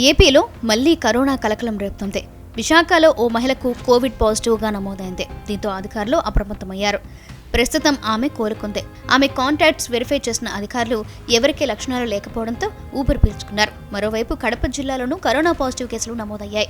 ఏపీలో మళ్ళీ కరోనా కలకలం రేపుతుంది. విశాఖలో ఓ మహిళకు కోవిడ్ పాజిటివ్గా నమోదైంది. దీంతో అధికారులు అప్రమత్తమయ్యారు. ప్రస్తుతం ఆమె కోలుకుంది. ఆమె కాంటాక్ట్స్ వెరిఫై చేసిన అధికారులు ఎవరికీ లక్షణాలు లేకపోవడంతో ఊపిరి పీల్చుకున్నారు. మరోవైపు కడప జిల్లాలోనూ కరోనా పాజిటివ్ కేసులు నమోదయ్యాయి.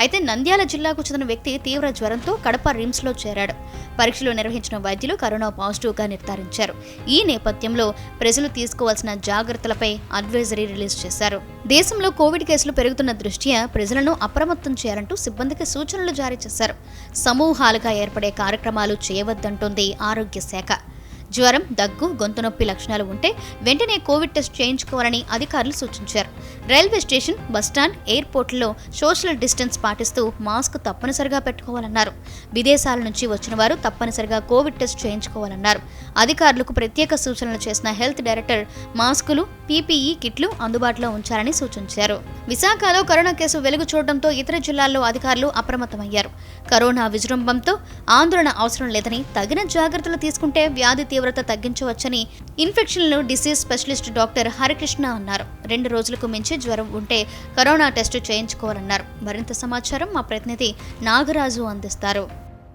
అయితే నంద్యాల జిల్లాకు చెందిన వ్యక్తి తీవ్ర జ్వరంతో కడప రిమ్స్లో చేరాడు. పరీక్షలు నిర్వహించిన వైద్యులు కరోనా పాజిటివ్గా నిర్ధారించారు. ఈ నేపథ్యంలో ప్రజలు తీసుకోవాల్సిన జాగ్రత్తలపై అడ్వైజరీ రిలీజ్ చేశారు. దేశంలో కోవిడ్ కేసులు పెరుగుతున్న దృష్ట్యా ప్రజలను అప్రమత్తం చేయాలంటూ సిబ్బందికి సూచనలు జారీ చేశారు. సమూహాలుగా ఏర్పడే కార్యక్రమాలు చేయవద్దంటోంది ఆరోగ్య శాఖ. జ్వరం దగ్గు గొంతు నొప్పి లక్షణాలు ఉంటే వెంటనే కోవిడ్ టెస్ట్ చేయించుకోవాలని అధికారులు సూచించారు. రైల్వే స్టేషన్ బస్టాండ్ ఎయిర్పోర్టుల్లో సోషల్ డిస్టెన్స్ పాటిస్తూ మాస్క్ తప్పనిసరిగా పెట్టుకోవాలన్నారు. విదేశాల నుంచి వచ్చిన వారు తప్పనిసరిగా కోవిడ్ టెస్ట్ చేయించుకోవాలన్నారు. అధికారులకు ప్రత్యేక సూచనలు చేసిన హెల్త్ డైరెక్టర్ మాస్కులు పీపీఈ కిట్లు అందుబాటులో ఉంచాలని సూచించారు. విశాఖలో కరోనా కేసు వెలుగు చూడడంతో ఇతర జిల్లాల్లో అధికారులు అప్రమత్తమయ్యారు. కరోనా విజృంభంతో ఆందోళన అవసరం లేదని తగిన జాగ్రత్తలు తీసుకుంటే వ్యాధి తీవ్రత తగ్గించవచ్చని ఇన్ఫెక్షన్లు డిసీజ్ స్పెషలిస్ట్ డాక్టర్ హరికృష్ణ అన్నారు. రెండు రోజులకు మించి జ్వరం ఉంటే కరోనా టెస్ట్ చేయించుకోవాలన్నారు. మరింత సమాచారం మా ప్రతినిధి నాగరాజు అందిస్తారు.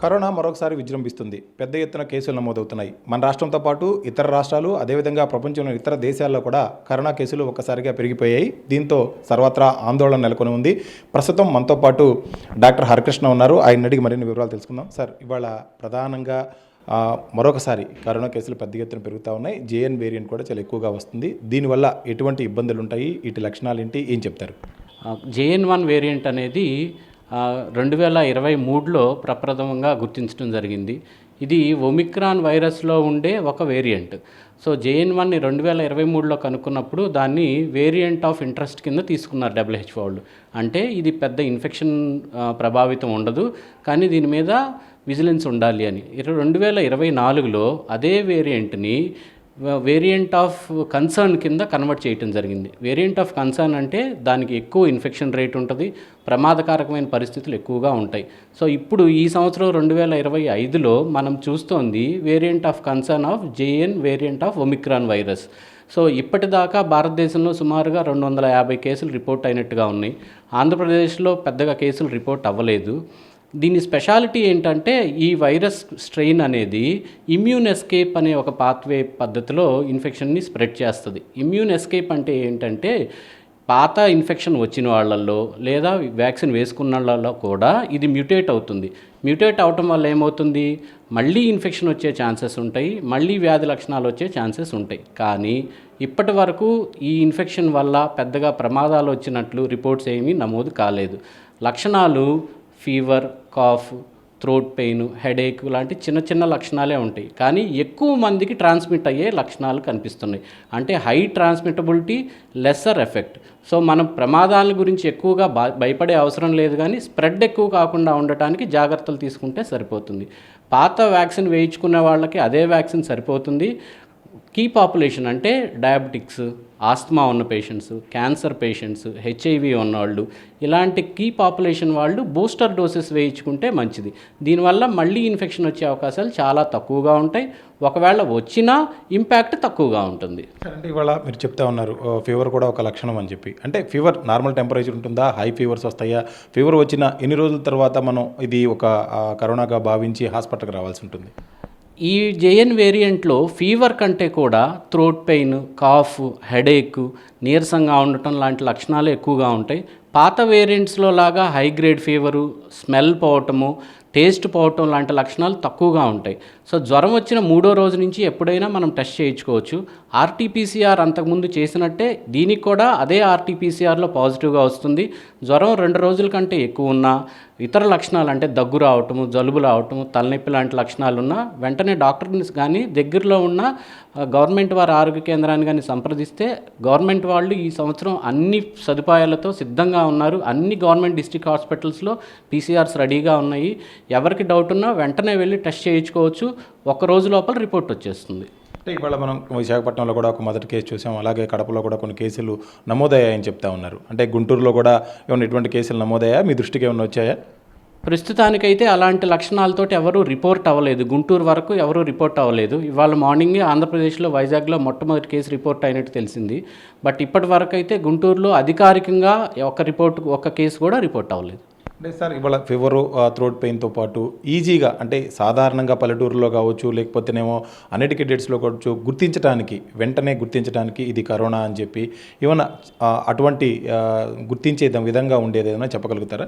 కరోనా మరొకసారి విజృంభిస్తుంది. పెద్ద ఎత్తున కేసులు నమోదవుతున్నాయి. మన రాష్ట్రంతో పాటు ఇతర రాష్ట్రాలు అదేవిధంగా ప్రపంచంలోని ఇతర దేశాల్లో కూడా కరోనా కేసులు ఒక్కసారిగా పెరిగిపోయాయి. దీంతో సర్వత్రా ఆందోళన నెలకొని ఉంది. ప్రస్తుతం మనతో పాటు డాక్టర్ హరికృష్ణ ఉన్నారు. ఆయన అడిగి మరిన్ని వివరాలు తెలుసుకుందాం. సార్ ఇవాళ ప్రధానంగా మరొకసారి కరోనా కేసులు పెద్ద ఎత్తున పెరుగుతూ ఉన్నాయి. జేఎన్ వేరియంట్ కూడా చాలా ఎక్కువగా వస్తుంది. దీనివల్ల ఎటువంటి ఇబ్బందులు ఉంటాయి ఇటు లక్షణాలు ఏంటి ఏం చెప్తారు? జేఎన్ వన్ వేరియంట్ అనేది రెండు వేల ఇరవై మూడులో ప్రప్రథమంగా గుర్తించడం జరిగింది. ఇది ఒమిక్రాన్ వైరస్లో ఉండే ఒక వేరియంట్. సో జేఎన్ వన్ని రెండు వేల ఇరవై మూడులో కనుక్కున్నప్పుడు దాన్ని వేరియంట్ ఆఫ్ ఇంట్రెస్ట్ కింద తీసుకున్నారు డబ్ల్యూహెచ్ఓ వాళ్ళు. అంటే ఇది పెద్ద ఇన్ఫెక్షన్ ప్రభావితం ఉండదు. కానీ దీని మీద విజిలెన్స్ ఉండాలి అని. రెండు వేల ఇరవై నాలుగులో అదే వేరియంట్ని వేరియంట్ ఆఫ్ కన్సర్న్ కింద కన్వర్ట్ చేయటం జరిగింది. వేరియంట్ ఆఫ్ కన్సర్న్ అంటే దానికి ఎక్కువ ఇన్ఫెక్షన్ రేట్ ఉంటుంది ప్రమాదకారకమైన పరిస్థితులు ఎక్కువగా ఉంటాయి. సో ఇప్పుడు ఈ సంవత్సరం రెండు వేల ఇరవై ఐదులో మనం చూస్తోంది variant of concern of JN variant of omicron virus so ఇప్పటిదాకా భారతదేశంలో సుమారుగా రెండు వందల యాభై కేసులు రిపోర్ట్ అయినట్టుగా ఉన్నాయి. ఆంధ్రప్రదేశ్లో పెద్దగా కేసులు రిపోర్ట్ అవ్వలేదు. దీని స్పెషాలిటీ ఏంటంటే ఈ వైరస్ స్ట్రెయిన్ అనేది ఇమ్యూన్ ఎస్కేప్ అనే ఒక పాత్వే పద్ధతిలో ఇన్ఫెక్షన్ని స్ప్రెడ్ చేస్తుంది. ఇమ్యూన్ ఎస్కేప్ అంటే ఏంటంటే పాత ఇన్ఫెక్షన్ వచ్చిన వాళ్ళల్లో లేదా వ్యాక్సిన్ వేసుకున్న వాళ్ళలో కూడా ఇది మ్యూటేట్ అవుతుంది. మ్యూటేట్ అవటం వల్ల ఏమవుతుంది? మళ్ళీ ఇన్ఫెక్షన్ వచ్చే ఛాన్సెస్ ఉంటాయి. మళ్ళీ వ్యాధి లక్షణాలు వచ్చే ఛాన్సెస్ ఉంటాయి. కానీ ఇప్పటి వరకు ఈ ఇన్ఫెక్షన్ వల్ల పెద్దగా ప్రమాదాలు వచ్చినట్లు రిపోర్ట్స్ ఏమీ నమోదు కాలేదు. లక్షణాలు fever cough throat pain headache లాంటి చిన్న చిన్న లక్షణాలే ఉంటాయి. కానీ ఎక్కువ మందికి ట్రాన్స్మిట్ అయ్యే లక్షణాలు కనిపిస్తున్నాయి. అంటే high transmissibility lesser effect so మనం ప్రమాదాల గురించి ఎక్కువగా భయపడే అవసరం లేదు కానీ స్ప్రెడ్ ఎక్కువ కాకుండా ఉండటానికి జాగ్రత్తలు తీసుకుంటే సరిపోతుంది. పాత వ్యాక్సిన్ వేయించుకున్న వాళ్ళకి అదే వ్యాక్సిన్ సరిపోతుంది. కీ పాపులేషన్ అంటే డయాబెటిక్స్ ఆస్తమా ఉన్న పేషెంట్స్ క్యాన్సర్ పేషెంట్స్ హెచ్ఐవి ఉన్నవాళ్ళు. ఇలాంటి కీ పాపులేషన్ వాళ్ళు బూస్టర్ డోసెస్ వేయించుకుంటే మంచిది. దీనివల్ల మళ్ళీ ఇన్ఫెక్షన్ వచ్చే అవకాశాలు చాలా తక్కువగా ఉంటాయి. ఒకవేళ వచ్చినా ఇంపాక్ట్ తక్కువగా ఉంటుంది. అంటే ఇవాళ మీరు చెప్తా ఉన్నారు ఫీవర్ కూడా ఒక లక్షణం అని చెప్పి. అంటే ఫీవర్ నార్మల్ టెంపరేచర్ ఉంటుందా? హై ఫీవర్స్ వస్తాయా? ఫీవర్ వచ్చిన ఎన్ని రోజుల తర్వాత మనం ఇది ఒక కరోనాగా భావించి హాస్పిటల్కి రావాల్సి ఉంటుంది? ఈ జేఎన్ వేరియంట్లో ఫీవర్ కంటే కూడా థ్రోట్ పెయిన్ కాఫ్ హెడేక్ నీరసంగా ఉండటం లాంటి లక్షణాలు ఎక్కువగా ఉంటాయి. పాత వేరియంట్స్లో లాగా హై గ్రేడ్ ఫీవరు స్మెల్ పోవటము టేస్ట్ పోవటం లాంటి లక్షణాలు తక్కువగా ఉంటాయి. సో జ్వరం వచ్చిన మూడో రోజు నుంచి ఎప్పుడైనా మనం టెస్ట్ చేయించుకోవచ్చు. ఆర్టీపీసీఆర్ అంతకుముందు చేసినట్టే దీనికి కూడా అదే ఆర్టీపీసీఆర్లో పాజిటివ్గా వస్తుంది. జ్వరం రెండు రోజుల కంటే ఎక్కువ ఉన్నా ఇతర లక్షణాలు అంటే దగ్గు రావటము జలుబు రావటము తలనొప్పి లాంటి లక్షణాలు ఉన్నా వెంటనే డాక్టర్ని కానీ దగ్గరలో ఉన్న గవర్నమెంట్ వారి ఆరోగ్య కేంద్రాన్ని కానీ సంప్రదిస్తే గవర్నమెంట్ వాళ్ళు ఈ సంవత్సరం అన్ని సదుపాయాలతో సిద్ధంగా ఉన్నారు. అన్ని గవర్నమెంట్ డిస్ట్రిక్ట్ హాస్పిటల్స్లో పీసీఆర్స్ రెడీగా ఉన్నాయి. ఎవరికి డౌట్ ఉన్నా వెంటనే వెళ్ళి టెస్ట్ చేయించుకోవచ్చు. ఒక రోజు లోపల రిపోర్ట్ వచ్చేస్తుంది. అంటే ఇవాళ మనం విశాఖపట్నంలో కూడా ఒక మొదటి కేసు చూసాం. అలాగే కడపలో కూడా కొన్ని కేసులు నమోదయ్యాయని చెప్తా ఉన్నారు. అంటే గుంటూరులో కూడా ఏమైనా ఇటువంటి కేసులు నమోదయ్యా మీ దృష్టికి ఏమైనా వచ్చాయా? ప్రస్తుతానికైతే అలాంటి లక్షణాలతోటి ఎవరు రిపోర్ట్ అవ్వలేదు. గుంటూరు వరకు ఎవరు రిపోర్ట్ అవ్వలేదు. ఇవాళ మార్నింగే ఆంధ్రప్రదేశ్లో వైజాగ్లో మొట్టమొదటి కేసు రిపోర్ట్ అయినట్టు తెలిసింది. బట్ ఇప్పటి వరకు అయితే గుంటూరులో అధికారికంగా ఒక రిపోర్ట్ ఒక కేసు కూడా రిపోర్ట్ అవ్వలేదు. అంటే సార్ ఇవాళ ఫీవరు థ్రోట్ పెయిన్తో పాటు ఈజీగా అంటే సాధారణంగా పల్లెటూరులో కావచ్చు లేకపోతేనేమో అన్నిటికీ డేట్స్లో కావచ్చు గుర్తించడానికి వెంటనే గుర్తించడానికి ఇది కరోనా అని చెప్పి ఏమైనా అటువంటి గుర్తించే విధంగా ఉండేది ఏదైనా చెప్పగలుగుతారా?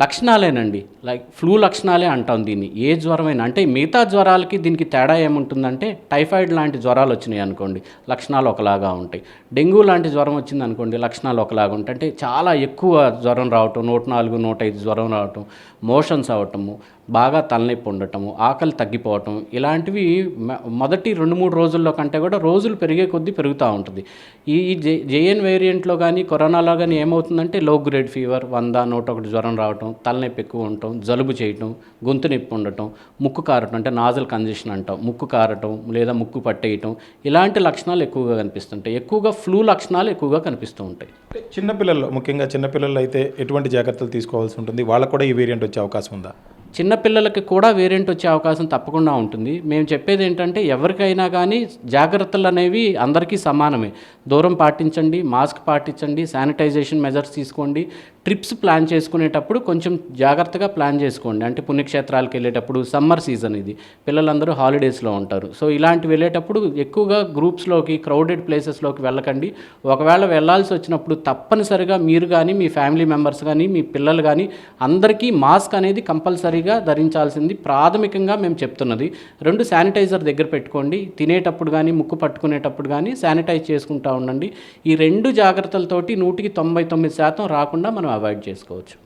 లక్షణాలేనండి. లైక్ ఫ్లూ లక్షణాలే అంటాం దీన్ని. ఏ జ్వరమైనా అంటే మిగతా జ్వరాలకి దీనికి తేడా ఏముంటుందంటే టైఫాయిడ్ లాంటి జ్వరాలు వచ్చినాయి అనుకోండి లక్షణాలు ఒకలాగా ఉంటాయి. డెంగ్యూ లాంటి జ్వరం వచ్చింది అనుకోండి లక్షణాలు ఒకలాగా ఉంటాయి. అంటే చాలా ఎక్కువ జ్వరం రావటం నూట నాలుగు నూట ఐదు జ్వరం రావటం మోషన్స్ అవటము బాగా తలనొప్పి ఉండటము ఆకలి తగ్గిపోవటం ఇలాంటివి మొదటి రెండు మూడు రోజుల్లో కంటే కూడా రోజులు పెరిగే కొద్దీ పెరుగుతూ ఉంటుంది. ఈ జే జేఎన్ వేరియంట్లో కానీ కరోనాలో కానీ ఏమవుతుందంటే లో గ్రేడ్ ఫీవర్ వంద నూట ఒకటి జ్వరం రావటం తలనొప్పి ఎక్కువ ఉండటం జలుబు చేయటం గొంతు నొప్పి ఉండటం ముక్కు కారటం అంటే నాజల్ కంజెషన్ అంటాం. ముక్కు కారటం లేదా ముక్కు పట్టేయటం ఇలాంటి లక్షణాలు ఎక్కువగా కనిపిస్తుంటాయి. ఎక్కువగా ఫ్లూ లక్షణాలు ఎక్కువగా కనిపిస్తూ ఉంటాయి. చిన్నపిల్లల్లో ముఖ్యంగా చిన్నపిల్లలు అయితే ఎటువంటి జాగ్రత్తలు తీసుకోవాల్సి ఉంటుంది? వాళ్ళకు కూడా ఈ వేరియంట్ వచ్చే అవకాశం ఉందా? చిన్నపిల్లలకి కూడా వేరియంట్ వచ్చే అవకాశం తప్పకుండా ఉంటుంది. మేము చెప్పేది ఏంటంటే ఎవరికైనా కానీ జాగ్రత్తలు అనేవి అందరికీ సమానమే. దూరం పాటించండి మాస్క్ పాటించండి శానిటైజేషన్ మెజర్స్ తీసుకోండి ట్రిప్స్ ప్లాన్ చేసుకునేటప్పుడు కొంచెం జాగ్రత్తగా ప్లాన్ చేసుకోండి. అంటే పుణ్యక్షేత్రాలకు వెళ్ళేటప్పుడు సమ్మర్ సీజన్ ఇది. పిల్లలందరూ హాలిడేస్లో ఉంటారు. సో ఇలాంటి వెళ్ళేటప్పుడు ఎక్కువగా గ్రూప్స్లోకి క్రౌడెడ్ ప్లేసెస్లోకి వెళ్ళకండి. ఒకవేళ వెళ్ళాల్సి వచ్చినప్పుడు తప్పనిసరిగా మీరు కానీ మీ ఫ్యామిలీ మెంబర్స్ కానీ మీ పిల్లలు కానీ అందరికీ మాస్క్ అనేది కంపల్సరీగా ధరించాల్సింది ప్రాథమికంగా మేము చెప్తున్నది. రెండు శానిటైజర్ దగ్గర పెట్టుకోండి. తినేటప్పుడు కానీ ముక్కు పట్టుకునేటప్పుడు కానీ శానిటైజ్ చేసుకుంటూ ఉండండి. ఈ రెండు జాగ్రత్తలతోటి నూటికి తొంభై తొమ్మిది శాతం రాకుండా మనం అవాయిడ్ చేసుకోవచ్చు.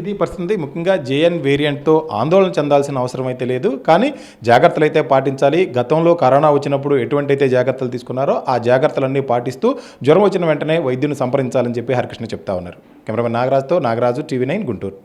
ఇది పరిస్థితి. ముఖ్యంగా జేఎన్ వేరియంట్తో ఆందోళన చెందాల్సిన అవసరం అయితే లేదు. కానీ జాగ్రత్తలు అయితే పాటించాలి. గతంలో కరోనా వచ్చినప్పుడు ఎటువంటి అయితే జాగ్రత్తలు తీసుకున్నారో ఆ జాగ్రత్తలన్నీ పాటిస్తూ జ్వరం వచ్చిన వెంటనే వైద్యుని సంప్రదించాలని చెప్పి హరికృష్ణ చెప్తా ఉన్నారు. కెమెరామెన్ నాగరాజుతో నాగరాజు టీవీ నైన్ గుంటూరు.